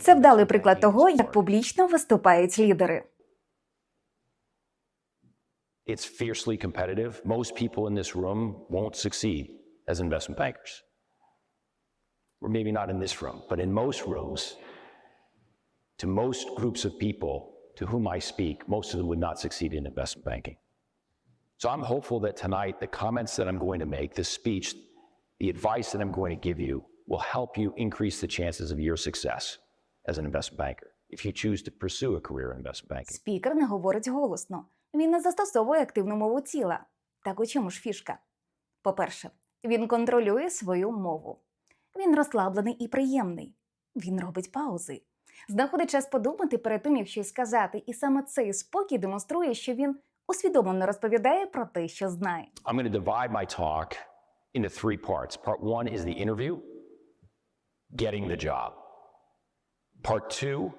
Це вдалий приклад того, як публічно виступають лідери. It's fiercely competitive. Most people in this room won't succeed as investment bankers. Or maybe not in this room, but in most rooms, to most groups of people to whom I speak, most of them would not succeed in investment banking. So I'm hopeful that tonight, the comments that I'm going to make, this speech, the advice that I'm going to give you will help you increase the chances of your success as an investment banker if you choose to pursue a career in investment banking. Спікер не говорить голосно. Він не застосовує активну мову тіла. Так у чому ж фішка? По-перше, він контролює свою мову. Він розслаблений і приємний. Він робить паузи. Знаходить час подумати перед тим, як щось сказати, і саме цей спокій демонструє, що він усвідомлено розповідає про те, що знає. I'm going to divide my talk into three parts. Part one is the interview, getting the job. Part two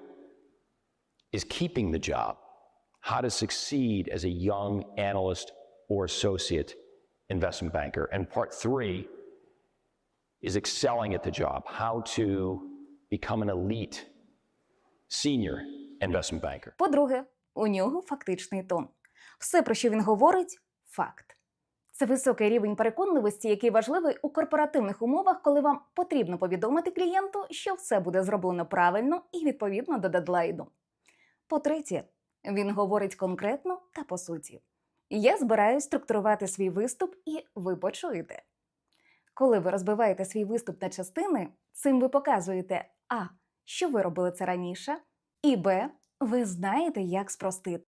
is keeping the job, how to succeed as a young analyst or associate investment banker. And part three is excelling at the job, how to become an elite senior investment banker. По-друге, у нього фактичний тон. Все, про що він говорить, факт. Це високий рівень переконливості, який важливий у корпоративних умовах, коли вам потрібно повідомити клієнту, що все буде зроблено правильно і відповідно до дедлайну. По-третє, він говорить конкретно та по суті. Я збираюсь структурувати свій виступ, і ви почуєте. Коли ви розбиваєте свій виступ на частини, цим ви показуєте А, що ви робили це раніше, і Б, ви знаєте, як спростити.